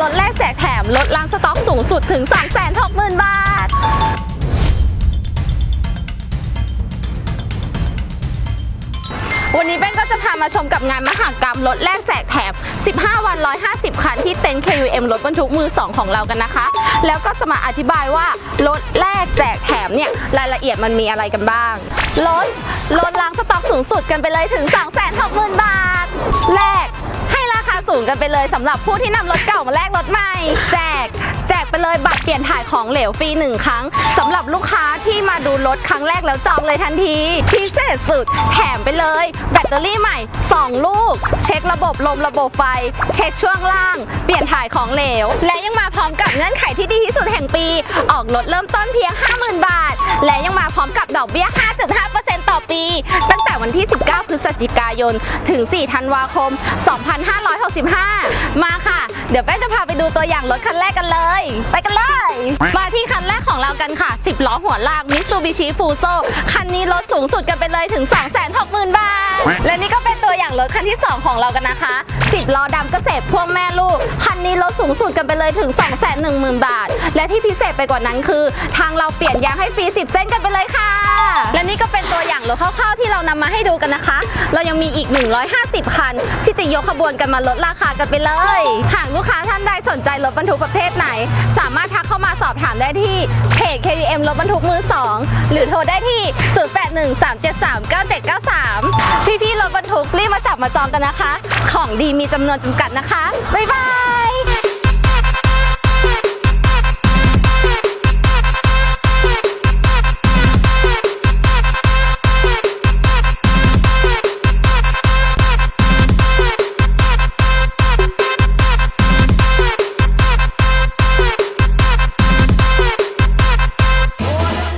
ลดแลกแจกแถมลดล้างสต็อกสูงสุดถึง 260,000 บาทวันนี้เป้นก็จะพามาชมกับงานมหกรรมรถแลกแจกแถม 15 วัน 150 คันที่เต็นท์ KUM รถบรรทุกมือ 2 ของเรากันนะคะ แล้วก็จะมาอธิบายว่ารถแลกแจกแถมเนี่ยรายละเอียดมันมีอะไรกันบ้างลดลดล้างสต็อกสูงสุดกันไปเลยถึง 260,000 บาท แลกให้ราคาสูง กันไปเลยสำหรับผู้ที่นำรถเก่ามาแลกรถใหม่ แจก แจกไปเลยบัตรเปลี่ยนถ่ายของเหลวฟรีหนึ่งครั้งสำหรับลูกค้าที่มาดูรถครั้งแรกแล้วจองเลยทันที พิเศษสุดแถมไปเลย แบตเตอรี่ใหม่ 2 ลูก เช็คระบบลมระบบไฟ เช็คช่วงล่าง เปลี่ยนถ่ายของเหลว และยังมาพร้อมกับเงื่อนไขที่ดีที่สุดแห่งปี ออกรถเริ่มต้นเพียง 50,000 บาท และยังมาพร้อมกับดอกเบี้ย 5.5%ต่อปี ตั้งแต่วันที่ 19 ศจิกายน ถึง 4 ธันวาคม 2565 มาค่ะ เดี๋ยวแป้งจะพาไปดูตัวอย่างรถคันแรกกันเลย ไปกันเลย มาที่คันแรกของเรากันค่ะ 10 ล้อหัวลาก Mitsubishi Fuso คันนี้ลดสูงสุดกันไปเลยถึง 260,000 บาท และนี่ก็เป็นตัวอย่างรถคันที่ 2 ของเรากันนะคะ 10 ล้อดำเกษตรพ่วงแม่ลูก คันนี้ลดสูงสุดกันไปเลยถึง 210,000 บาท และที่พิเศษไปกว่านั้นคือ ทางเราเปลี่ยนยางให้ฟรี 10 เส้นกันไปเลยค่ะ และนี่ก็เป็น รถคร่าวๆที่เรานำมาให้ดูกันนะคะ เรายังมีอีก 150 คัน ที่จะยกขบวนกันมาลดราคากันไปเลย หากลูกค้าท่านใดสนใจรถบรรทุกประเภทไหน สามารถทักเข้ามาสอบถามได้ที่เพจ KDM รถบรรทุกมือ 2 หรือโทรได้ที่ 0813739793 พี่ๆรถบรรทุกรีบมาจับมาจองกันนะคะ ของดีมีจำนวนจำกัดนะคะ บ๊ายบาย